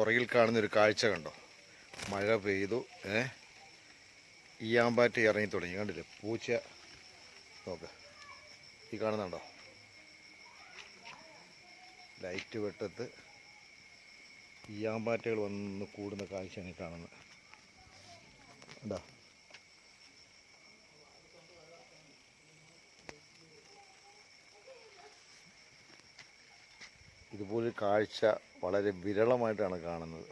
പുറകിൽ കാണുന്നൊരു കാഴ്ച കണ്ടോ? മഴ പെയ്തു ഏ? ഈയാമ്പാറ്റ് ഇറങ്ങി തുടങ്ങി. കണ്ടില്ലേ? പൂച്ച. നോക്ക്. ഈ കാണുന്നുണ്ടോ? ലൈറ്റ് വെട്ടത്ത് ഈയാമ്പാറ്റകൾ വന്ന് കൂടുന്ന കാഴ്ചയാണ് ഈ കാണുന്നത്. ഉണ്ടോ ഇതുപോലൊരു കാഴ്ച വളരെ വിരളമായിട്ടാണ് കാണുന്നത്.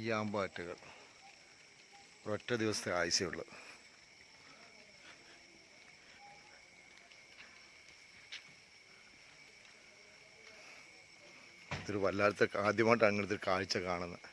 ഈ ആമ്പാറ്റകൾ ഒരൊറ്റ ദിവസത്തെ ആഴ്ചയുള്ളത് ഇതൊരു വല്ലാത്ത ആദ്യമായിട്ടാണ് ഇങ്ങനത്തെ കാഴ്ച കാണുന്നത്.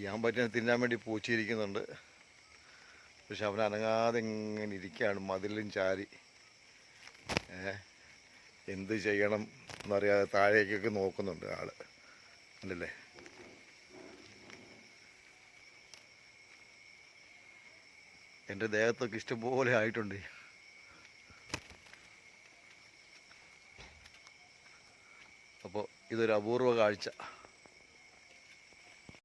ഈ പറ്റുന്ന തിന്നാൻ വേണ്ടി പൂച്ചിരിക്കുന്നുണ്ട് പക്ഷെ അവൻ അനങ്ങാതെ ഇങ്ങനെ ഇരിക്കുകയാണ് മതിലും ചാരി. എന്ത് ചെയ്യണം എന്നറിയാതെ താഴേക്കൊക്കെ നോക്കുന്നുണ്ട് ആൾ. അല്ലല്ലേ എന്റെ ദേഹത്തൊക്കെ ഇഷ്ടംപോലെ ആയിട്ടുണ്ട്. അപ്പോൾ ഇതൊരു അപൂർവ കാഴ്ച.